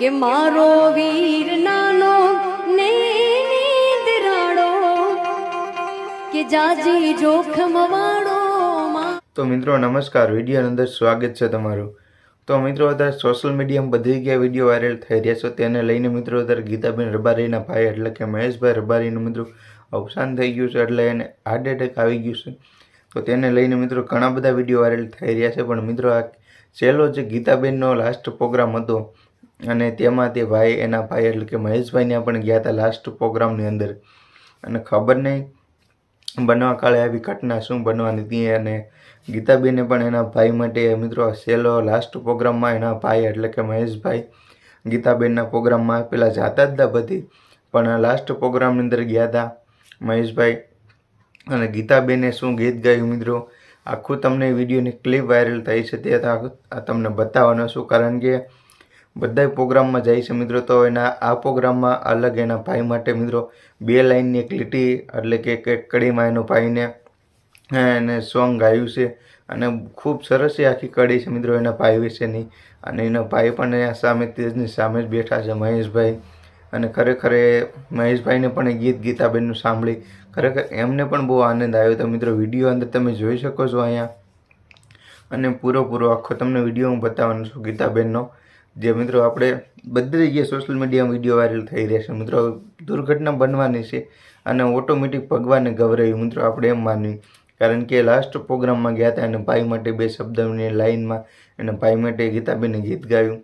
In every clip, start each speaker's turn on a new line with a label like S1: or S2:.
S1: કે મારો વીર નાનો ને દરાડો કે જાજી જોખમ વાળો
S2: તો મિત્રો, નમસ્કાર. વિડીયોની અંદર સ્વાગત છે તમારું. તો મિત્રો, અત્યારે સોશિયલ મીડિયામાં બધી જગ્યાએ વીડિયો વાયરલ થઈ રહ્યા છે. તેને લઈને મિત્રો, અત્યારે ગીતાબેન રબારીના ભાઈ એટલે કે મહેશભાઈ રબારીનું મિત્રો અવસાન થઈ ગયું છે એટલે એને હાર્ટ એટેક આવી ગયું છે. તો તેને લઈને મિત્રો, ઘણા બધા વીડિયો વાયરલ થઈ રહ્યા છે. પણ મિત્રો, આ છેલ્લો જે ગીતાબેનનો લાસ્ટ પ્રોગ્રામ હતો અને તેમાં તે ભાઈ, એના ભાઈ એટલે કે મહેશભાઈને પણ ગયા હતા લાસ્ટ પ્રોગ્રામની અંદર. અને ખબર નહીં, બનવા કાળે આવી ઘટના શું બનવાની હતી અને ગીતાબેને પણ એના ભાઈ માટે, મિત્રો છેલ્લો લાસ્ટ પ્રોગ્રામમાં એના ભાઈ એટલે કે મહેશભાઈ ગીતાબેનના પ્રોગ્રામમાં પેલા જાતા જ હતા બધી. પણ લાસ્ટ પ્રોગ્રામની અંદર ગયા હતા મહેશભાઈ અને ગીતાબેને શું ગીત ગાયું મિત્રો? આખું તમને વિડીયોની ક્લિપ વાયરલ થઈ છે તે તમને બતાવવાનો છું. કારણ કે બધાય પ્રોગ્રામમાં જાય છે મિત્રો, તો એના આ પ્રોગ્રામમાં અલગ એના ભાઈ માટે મિત્રો બે લાઇનની એક લીટી, એટલે કે એક કડીમાં એનો ભાઈને એને સોંગ ગાયું છે. અને ખૂબ સરસ એ આખી કડી છે મિત્રો એના ભાઈ વિશેની. અને એના ભાઈ પણ અહીંયા સામે તેજની સામે જ બેઠા છે મહેશભાઈ. અને ખરેખર એ મહેશભાઈને પણ એ ગીત ગીતાબેનનું સાંભળી, ખરેખર એમને પણ બહુ આનંદ આવ્યો તો મિત્રો. વીડિયો અંદર તમે જોઈ શકો છો અહીંયા. અને પૂરો પૂરો આખો તમને વીડિયો હું બતાવવાનો છું ગીતાબેનનો. જે મિત્રો આપણે બધી જગ્યાએ સોશિયલ મીડિયામાં વીડિયો વાયરલ થઈ રહ્યા છે. મિત્રો, દુર્ઘટના બનવાની છે અને ઓટોમેટિક ભગવાનને ગવરાયું મિત્રો આપણે એમ માનવી. કારણ કે લાસ્ટ પ્રોગ્રામમાં ગયા હતા અને ભાઈ માટે બે શબ્દની લાઇનમાં અને ભાઈ માટે ગીતાબેને ગીત ગાયું.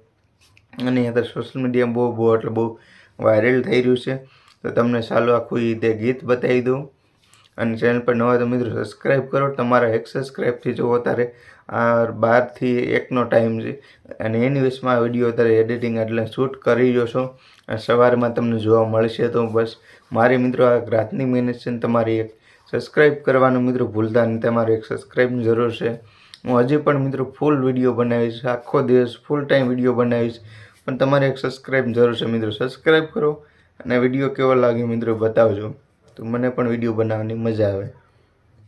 S2: અને અત્યારે સોશિયલ મીડિયામાં બહુ બહુ, એટલે બહુ વાયરલ થઈ રહ્યું છે. તો તમને ચાલો આખું ઈ તે ગીત બતાવી દઉં. અને ચેનલ પર નવા તો મિત્રો સબસ્ક્રાઈબ કરો. તમારા એક સબસ્ક્રાઈબથી જો અત્યારે. આ બારથી એકનો ટાઈમ છે. અને એની વિશમાં આ વીડિયો અત્યારે એડિટિંગ એટલે શૂટ કરી જોશો સવારમાં તમને જોવા મળશે તો બસ. મારી મિત્રો, આ રાતની મહેનત છે તમારી એક સબસ્ક્રાઈબ કરવાનું મિત્રો ભૂલતા નહીં. તમારે એક સબસ્ક્રાઈબની જરૂર છે. હું હજી પણ મિત્રો ફૂલ વીડિયો બનાવીશ. આખો દિવસ ફૂલ ટાઈમ વીડિયો બનાવીશ. પણ તમારે એક સબસ્ક્રાઈબ જરૂર છે મિત્રો. સબસ્ક્રાઈબ કરો અને વીડિયો કેવો લાગ્યો મિત્રો બતાવજો. તો મને પણ વીડિયો બનાવવાની મજા આવે.